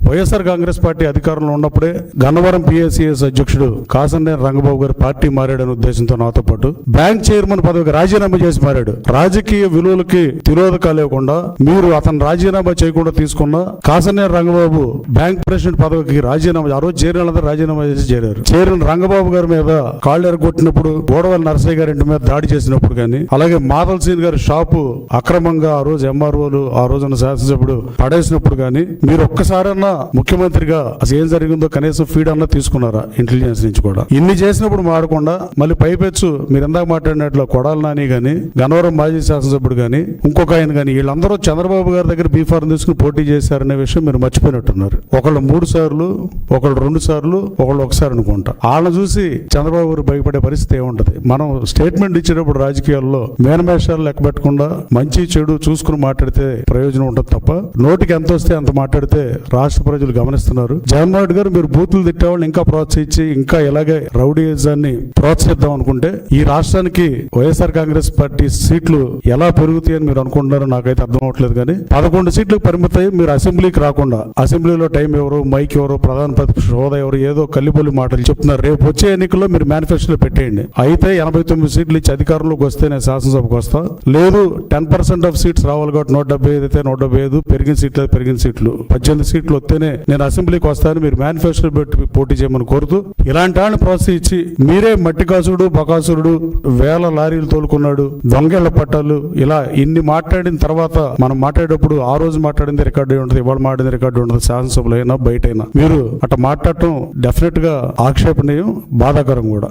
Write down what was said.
YSR Congress party అధికారంలో ఉన్నప్పుడే Gannavaram PSCS అధ్యక్షుడు కాసంనేని రంగబాబు గారు పార్టీ మారాడనే ఉద్దేశంతో నాతో పాటు బ్యాంక్ చైర్మన్ పదవికి రాజీనామా చేసి మారాడు. రాజకీయ విలువలకి తిరోధకాలు లేకుండా మీరు అతను రాజీనామా చేయకుండా తీసుకున్న కాసనేని రంగబాబు బ్యాంక్ ప్రెసిడెంట్ పదవికి రాజీనామా ఆ రోజు చేరిన రాజీనామా చేసి చేరారు. చేరిన రంగబాబు గారి మీద కాళ్ళు ఎరగొట్టినప్పుడు గోడవల్లి నరసయ్య గారి ఇంటి మీద దాడి చేసినప్పుడు కానీ అలాగే మాధల్ సీన్ గారి షాపు అక్రమంగా ఆ రోజు ఎంఆర్ఓలు ఆ రోజున శాసనసభ్యుడు పడేసినప్పుడు కానీ మీరు ఒక్కసారన్నా ముఖ్యమంత్రిగా అసలు ఏం జరిగిందో కనీసం ఫీడ్ అన్న తీసుకున్నారా ఇంటెలిజెన్స్ నుంచి కూడా. ఇన్ని చేసినప్పుడు మాడకుండా మళ్ళీ పైపెచ్చు మీరు ఇందాక మాట్లాడినట్లు కొడాల నాని కానీ గన్నవరం మాజీ శాసనసభ్యుడు కానీ ఇంకొక ఆయన కానీ వీళ్ళందరూ చంద్రబాబు గారి దగ్గర బీఫారం తీసుకుని పోటీ చేశారనే విషయం మీరు మర్చిపోయినట్టున్నారు. ఒకళ్ళు మూడు సార్లు ఒకళ్ళు రెండు సార్లు ఒకళ్ళు ఒకసారి అనుకుంటా. వాళ్ళని చూసి చంద్రబాబు గారు భయపడే పరిస్థితి ఏముంటది? మనం స్టేట్మెంట్ ఇచ్చేటప్పుడు రాజకీయాల్లో మేనమేషాలు లెక్క పెట్టకుండా మంచి చెడు చూసుకుని మాట్లాడితే ప్రయోజనం ఉంటుంది తప్ప నోటికి ఎంత వస్తే అంత మాట్లాడితే రాష్ట్ర ప్రజలు గమనిస్తున్నారు. జగన్మోహన్ రెడ్డి గారు మీరు బూతులు తిట్టేవాళ్ళని ఇంకా ప్రోత్సహించి ఇంకా ఇలాగే రౌడీజాన్ని ప్రోత్సహిద్దాం అనుకుంటే ఈ రాష్ట్రానికి వైఎస్ఆర్ కాంగ్రెస్ పార్టీ సీట్లు ఎలా పెరుగుతాయని మీరు అనుకుంటున్నారో నాకైతే అర్థం అవట్లేదు కానీ పదకొండు సీట్లు పరిమితాయి మీరు అసెంబ్లీకి రాకుండా అసెంబ్లీలో టైం ఎవరు మైక్ ఎవరు ప్రధాన ప్రతిపక్ష హోదా ఎవరు ఏదో కల్లిపల్లి మాటలు చెప్తున్నారు. రేపు వచ్చే ఎన్నికల్లో మీరు మేనిఫెస్టోలో పెట్టేయండి. అయితే ఎనభై తొమ్మిది సీట్లు ఇచ్చి అధికారంలోకి వస్తే నేను శాసనసభకు వస్తా. లేదు టెన్ పర్సెంట్ ఆఫ్ సీట్స్ రావాలి కాబట్టి నూట డెబ్బై ఐదు అయితే నూట డెబ్బై ఐదు పెరిగిన సీట్లు పెరిగిన సీట్లు. పద్దెనిమిది సీట్లు వస్తేనే నేను అసెంబ్లీకి వస్తాను మీరు మేనిఫెస్టో పెట్టి పోటీ చేయమని కోరుతూ ఇలాంటి వాళ్ళని ప్రోత్సహించి మీరే మట్టికాసుడు బకాసురుడు వేల లారీలు తోలుకున్నాడు దొంగేళ్ళ పట్టాలు ఇలా ఇన్ని మాట్లాడిన తర్వాత మనం మాట్లాడేటప్పుడు ఆ రోజు మాట్లాడింది రికార్డు అయి ఉంటుంది ఇవాళ మాట్లాడింది రికార్డు ఉంటుంది శాసనసభలో అయినా బయట అయినా మీరు అట్లా మాట్లాడటం డెఫినెట్గా ఆక్షేపణీయం బాధాకరం కూడా.